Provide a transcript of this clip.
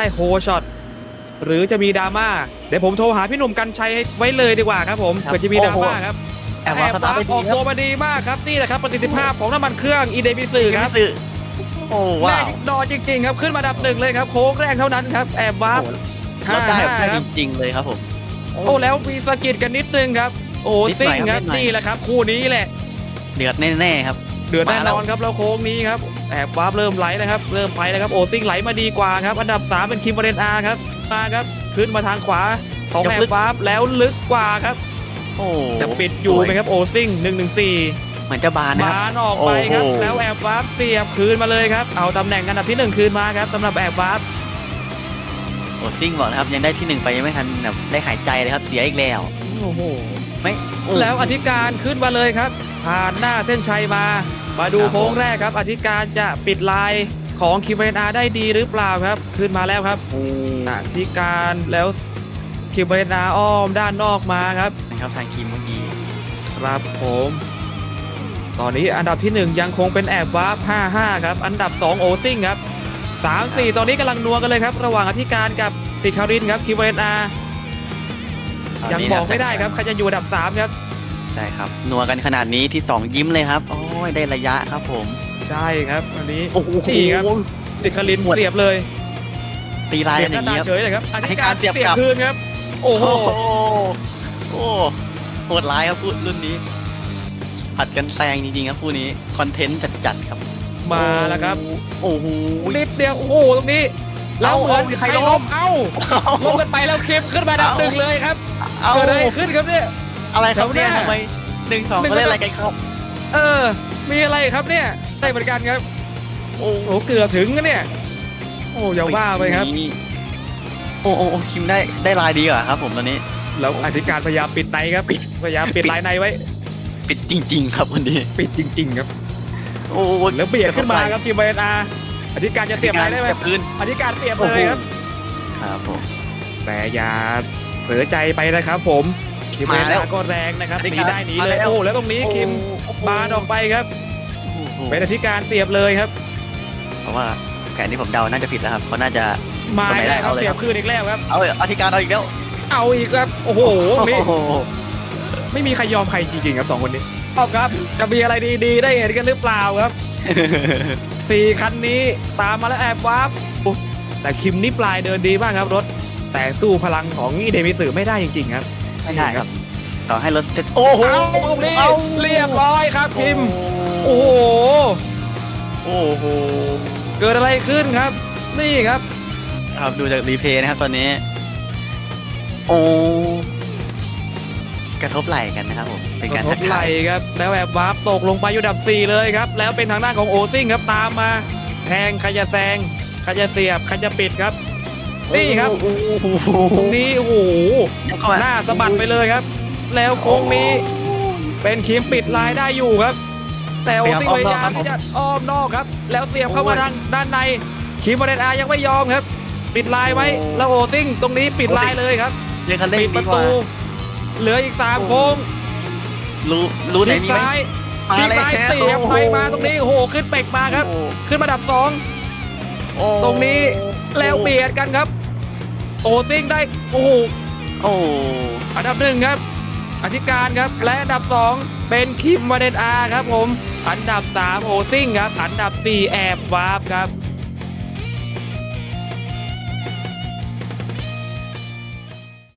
ได้โฮช็อตหรือจะมีดราม่าเดี๋ยวผมโทรหาพี่หนุ่มกัญชัยไว้เลยดีกว่าครับผมครับเผื่อจะมีดราม่าครับแอบวางสตาร์ทไปอดีอกครัตัวบมาดีมากครับนี่แหละครับประสิทธิภาพของน้ำมันเครื่องอีเดมิสึครับสื่อโอ้ว้าวแน่นอนจริงๆครับขึ้นมาดับหนึ่งเลยครับโค้งแรกเท่านั้นครับแอบวาร์ปรถได้แบบได้คจรับริงๆเลยครับผม โอ้แล้วมีสะกิดกันนิดนึงครับ โอ้นิดหน่ซิ่องยครับนิดหน่อย นี่แหละครับ คู่นี้แหละ เดือดแน่ๆครับ เดือดแน่มาแล้นวอนครับแล้วโค้งนี้ครับแอบวาร์ปเริ่มไหลแล้วครับเริ่มไปแล้วครับโอ้ซิ่งไหลมาดีกว่าครับอันดับ 3 เป็นคิมเบรนอาร์ครับมาครับขึ้นมาทางขวาของแอบวาร์ปแล้วลึกกว่าครับโอ้จะปิดอยู่ไหมครับโอซิ่ง114เหมือนจะบานนะครับบานออกไปครับโอ้โหแล้วแอบวาร์ปเสียบคืนมาเลยครับเอาตำแหน่งอันดับที่หนึ่งคืนมาครับสำหรับแอบวาร์ปโอ้ซิ่งบอกนะครับยังได้ที่หนึ่งไปยังไม่ทันแบบได้หายใจเลยครับเสียอีกแล้วโอ้โหไม่โอ้แล้วอธิการขึ้นมาเลยครับ ผ่านหน้าเส้นชัยมา มาดูครับโค้งแรกครับอธิการจะปิดลายของคิมเบรนอาได้ดีหรือเปล่าครับ ขึ้นมาแล้วครับโอ้อธิการแล้วคิมเบรนอาอ้อมด้านนอกมาครับนะครับทางคิมเมื่อกี้ครับผมตอนนี้อันดับที่ 1 ยังคงเป็นแอบวาร์ป55 ครับ อันดับ 2 โอซิ่งครับ 3 4 ตอนนี้กำลังนัวกันเลยครับ ระหว่างอธิการกับสิคารินครับคิมเบรนอายังบอกไม่ได้ครับใครจะอยู่อันดับ 3 ครับ ใช่ครับ นัวกันขนาดนี้ที่สองยิ้มเลยครับโอ้ ยได้ระยะครับผม ใช่ครับอันนี้โอ้โห นี่ครับสิคารินหมด เสียบเลยตีลายเสียกับนอหย่างน้านี้ครับ เฉยเลยครับออธิธิกาการรเสีเสียยบบกลับ คืนครับโอ้โหโอ้โห โอ้โหดร้ายครับคู่รุ่นนี้ ผัดกันแซงจริงๆครับคู่นี้ คอนเทนต์จัดๆครับมาแล้วครับโอ้โห นิดเดียวโอ้โหตรงนี้แล้วเอาเหมือนเอาใครใครล้ล้มม เอ้าลงกันไปแล้วเคมขึ้นมาดับเอา หนึ่งเลยครับเอาเกิดอะไรขึ้นครับเนี่ย อะไรครับเนี่ยเดี๋ยวเนี่ยทำไมหนึ่งสองหนึ่งเขาเล่นอะไรกันครับ เออ มีอะไรครับเนี่ยได้เหมือนกันครับโอ้โอ้โหเกือบถึงนะเนี่ย โอ้อย่าว่าไปครับ โอ้โอ้โอ้คิมได้ได้ลายดีกว่าครับ ผมตอนนี้ แล้วอธิการพยายามปิดในครับปิดพยายามปิดลายในไว้ ปิดจริง ๆ ครับวันนี้ ปิดจริง ๆ ครับ โอ้แล้วเบียดขึ้นมาครับทีมเบรนอาอธิการจะเสียบลายได้ไหมเสียบคืนอธิการเสียบเลยครับ ครับผมแต่อย่าเผลอใจไปนะครับผม ทีมเบรมานแล้วอาก็แรงนะครับอธิหนีการได้หนีเลยมาแล้วโอ้แล้วตรงนี้คิมโอ้โหบานออกไปครับโอ้โหเป็นอธิการเสียบเลยครับ เพราะว่าแผนที่ผมเดาน่าจะผิดแล้วครับเขาน่าจะมาตรงไหนได้แล้วครับเอาเลยเสียครับบคืนอีกแล้วครับ เอาอธิการเอาอีกแล้ว เอาอีกครับโอ้โหมีโอ้โหไม่มีใครยอมใครจริงๆครับสองคนนี้เอาครับจะมีอะไรดีๆ ได้เห็นกันหรือเปล่าครับสี่คันนี้ตามมาแล้วแอบวาร์ปแต่คิมนี่ปลายเดินดีมากครับรถ แต่สู้พลังของอีเดมิสึไม่ได้จริงๆครับ ไม่ได้ครับ ต่อให้รถจะโอ้โหเอาตรงนี้เรียบร้อยครับคิม โอ้โห โอ้โห เกิดอะไรขึ้นครับ นี่ครับ ครับดูจากรีเพลย์นะครับตอนนี้ โอ้ กระทบไหล่กันนะครับผม เป็นการกทัระกทบไหทาลยครับ แล้วแอบวาร์ปตกลงไปอยู่อันดับ 4 เลยครับ แล้วเป็นทางด้านของโอซิงครับตามมา แทงใครจะแซงใครจะเสียบใครจะปิดครับ นี่ครับโอ้โหตรงนี้โอ้โหยังเข้ามาหน้าสะบัดไปเลยครับ แล้วโค้งนี้เป็นคิมปิดลายได้อยู่ครับ แต่โอซิงพยายามที่จะอ้อมนอกครับ แล้วเสียบเข้ามาทางด้านในคิมบอลเดนอายังไม่ยอมครับ ปิดลายไว้แล้วโอซิงตรงนี้ปิดลายเลยครับยังคันเร่งปิดปดีระกว่าตู เหลืออีกสามโค้งรู้รู้ไหนทีมีไหมซ้ายมาทีเลยซ้ายเสียบไปมาตรงนี้โอ้โหขึ้นเป็กมาครับ ขึ้นมาดับสองโอ้ตรงนี้แล้วเบียดกันครับ โอซิงได้โอ้โหโอ้อันดับหนึ่งครับ อธิการครับ และอันดับสองเป็นคิมวาเดนอาครับผม อันดับสามโอซิงครับ อันดับสี่แอบวาร์ปครับ